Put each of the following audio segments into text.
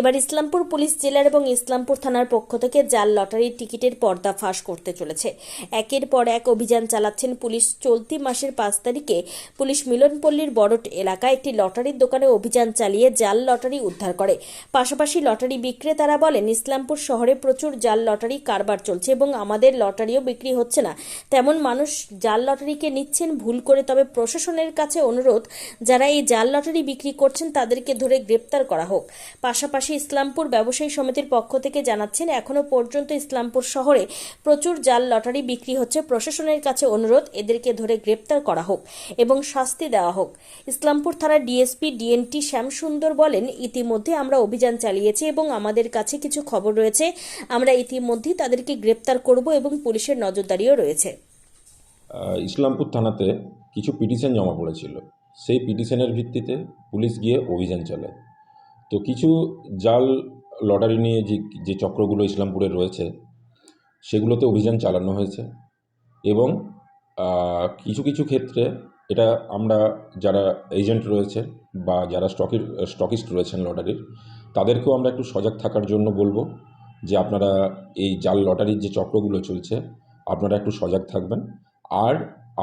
এবার ইসলামপুর পুলিশ জেলার এবং ইসলামপুর থানার পক্ষ থেকে জাল লটারির টিকিটের পর্দা ফাঁস করতে চলেছে। একের পর এক অভিযান চালাচ্ছেন পুলিশ চলতি মাসের পাঁচ তারিখে। পুলিশ মিলনপল্লীর বড়ট এলাকায় একটি লটারির দোকানে অভিযান চালিয়ে জাল লটারি উদ্ধার করে। পাশাপাশি লটারি বিক্রেতারা বলেন, ইসলামপুর শহরে প্রচুর জাল লটারি কারবার চলছে এবং আমাদের লটারিও বিক্রি হচ্ছে না। তেমন মানুষ জাল লটারিকে নিচ্ছেন ভুল করে, তবে প্রশাসনের কাছে অনুরোধ, যারা এই জাল লটারি বিক্রি করছেন তাদেরকে ধরে গ্রেপ্তার করা হোক। পাশাপাশি ইসলামপুর ব্যবসায়ী সমিতির পক্ষ থেকে জানাচ্ছেন এখনও পর্যন্ত ইসলামপুর শহরে প্রচুর জাল লটারি বিক্রি হচ্ছে। প্রশাসনের কাছে অনুরোধ, এদেরকে ধরে গ্রেপ্তার করা হোক এবং শাস্তি দেওয়া হোক। ইসলামপুর থানার ডিএসপি ডিএনটি শ্যামসুন্দর বলেন, ইতিমধ্যে আমরা অভিযান চালিয়েছি এবং আমাদের কাছে কিছু খবর রয়েছে। আমরা ইতিমধ্যেই তাদেরকে গ্রেপ্তার করব এবং পুলিশের নজরদারিও রয়েছে। ইসলামপুর থানাতে কিছু পিটিশন জমা পড়েছিল। সেই পিটিশনের ভিত্তিতে পুলিশ গিয়ে অভিযান চালায়। তো কিছু জাল লটারি নিয়ে যে যে চক্রগুলো ইসলামপুরে রয়েছে, সেগুলোতে অভিযান চালানো হয়েছে এবং কিছু কিছু ক্ষেত্রে এটা আমরা যারা এজেন্ট রয়েছে বা যারা স্টকি স্টকিস্ট রয়েছেন লটারির, তাদেরকেও আমরা একটু সজাগ থাকার জন্য বলব যে আপনারা এই জাল লটারির যে চক্রগুলো চলছে, আপনারা একটু সজাগ থাকবেন। আর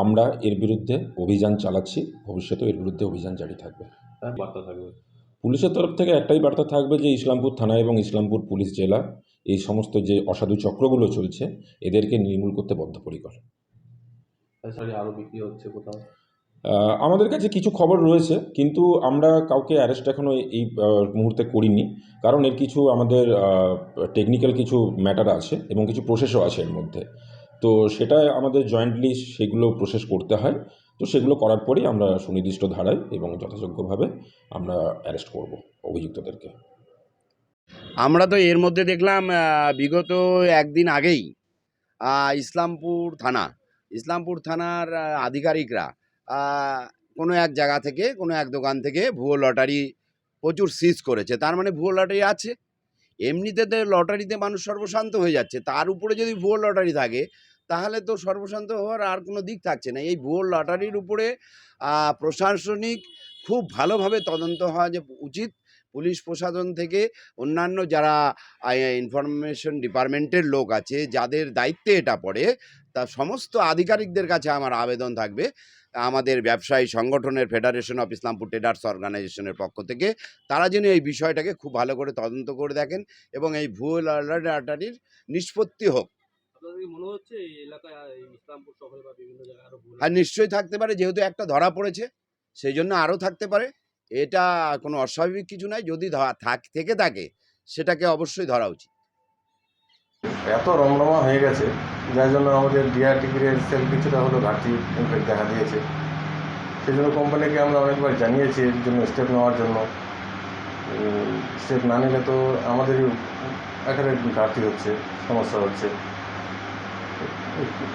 আমরা এর বিরুদ্ধে অভিযান চালাচ্ছি, ভবিষ্যতেও এর বিরুদ্ধে অভিযান জারি থাকবে। বার্তা থাকবে। পুলিশের তরফ থেকে একটাই বার্তা থাকবে যে ইসলামপুর থানা এবং ইসলামপুর পুলিশ জেলা এই সমস্ত যে অসাধু চক্রগুলো চলছে এদেরকে নির্মূল করতে বদ্ধপরিকর। তাছাড়া আরও বিক্রি হচ্ছে কোথাও? আমাদের কাছে কিছু খবর রয়েছে কিন্তু আমরা কাউকে অ্যারেস্ট এখনও এই মুহূর্তে করিনি। কারণ এর কিছু আমাদের টেকনিক্যাল কিছু ম্যাটার আছে এবং কিছু প্রসেসও আছে এর মধ্যে। তো সেটা আমাদের জয়েন্টলি সেগুলো প্রসেস করতে হয়। তো সেগুলো করার পরেই আমরা সুনির্দিষ্ট ধারায় এবং যথাযোগ্যভাবে আমরা অ্যারেস্ট করব অভিযুক্তদেরকে। আমরা তো এর মধ্যে দেখলাম বিগত একদিন আগেই ইসলামপুর থানা, ইসলামপুর থানার আধিকারিকরা কোনো এক জায়গা থেকে, কোনো এক দোকান থেকে ভুয়ো লটারি প্রচুর সিজ করেছে। তার মানে ভুয়ো লটারি আছে। এমনিতে লটারিতে মানুষ সর্বশান্ত হয়ে যাচ্ছে। তার উপরে যদি ভুয়ো লটারি থাকে তাহলে তো সর্বশান্ত হওয়ার আর কোনো দিক থাকছে না। এই ভুয়ো লটারির উপরে প্রশাসনিক খুব ভালোভাবে তদন্ত হওয়া যে উচিত। পুলিশ প্রশাসন থেকে অন্যান্য যারা ইনফরমেশন ডিপার্টমেন্টের লোক আছে, যাদের দায়িত্বে এটা পড়ে, তা সমস্ত আধিকারিকদের কাছে আমার আবেদন থাকবে। আমাদের ব্যবসায়ী সংগঠনের ফেডারেশন অফ ইসলামপুর ট্রেডার্স অর্গানাইজেশনের পক্ষ থেকে তারা যেন এই বিষয়টাকে খুব ভালো করে তদন্ত করে দেখেন এবং এই ভুয়ো লটারির নিষ্পত্তি হোক। মনে হচ্ছে এই এলাকায় ইসলামপুর শহরে বা বিভিন্ন জায়গায় আরও আর নিশ্চয়ই থাকতে পারে যেহেতু একটা ধরা পড়েছে সেই জন্য আরও থাকতে পারে। এটা কোনো অস্বাভাবিক কিছু নয় যদি থাক থেকে থাকে সেটাকে অবশ্যই ধরা উচিত। এত রমরমা হয়ে গেছে যার জন্য আমাদের ডিআর টিকিটের সেল কিছুটা হলো ঘাটতি ইনফেক্ট দেখা দিয়েছে। সেই জন্য কোম্পানিকে আমরা অনেকবার জানিয়েছি এর জন্য স্টেপ নেওয়ার জন্য। স্টেপ না নিলে তো আমাদেরই এখানে ঘাটতি হচ্ছে সমস্যা হচ্ছে।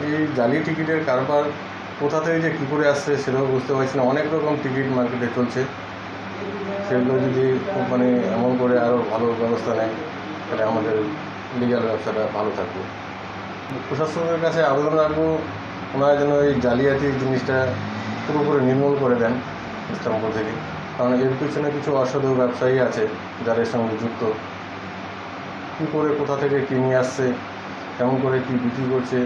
এই জালি টিকিটের কারবার কোথা থেকে যে কী করে আসছে সেটাও বুঝতে পারছি না। অনেক রকম টিকিট মার্কেটে চলছে। সেগুলো যদি কোম্পানি এমন করে আরও ভালো ব্যবস্থা নেয়, তাহলে আমাদের লিগাল ব্যবসাটা ভালো থাকবে। প্রশাসনের কাছে আবেদন রাখব, ওনারা যেন এই জালিয়াতি জিনিসটা পুরোপুরি নির্মূল করে দেন ইসলামপুর থেকে। কারণ এর পিছনে কিছু অসাধু ব্যবসায়ী আছে যারা এর সঙ্গে যুক্ত। কী করে কোথা থেকে কী নিয়ে আসছে, কেমন করে কী বিক্রি করছে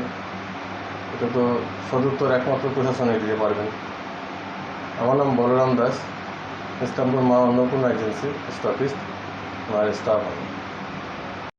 এটা তো সদুত্তর একমাত্র প্রশাসনে দিতে পারবেন। আমার নাম বলরাম দাস ইসলামপুর মা অন্নপূর্ণা এজেন্সি স্টাফিস্ট আমার স্টাফ আমি।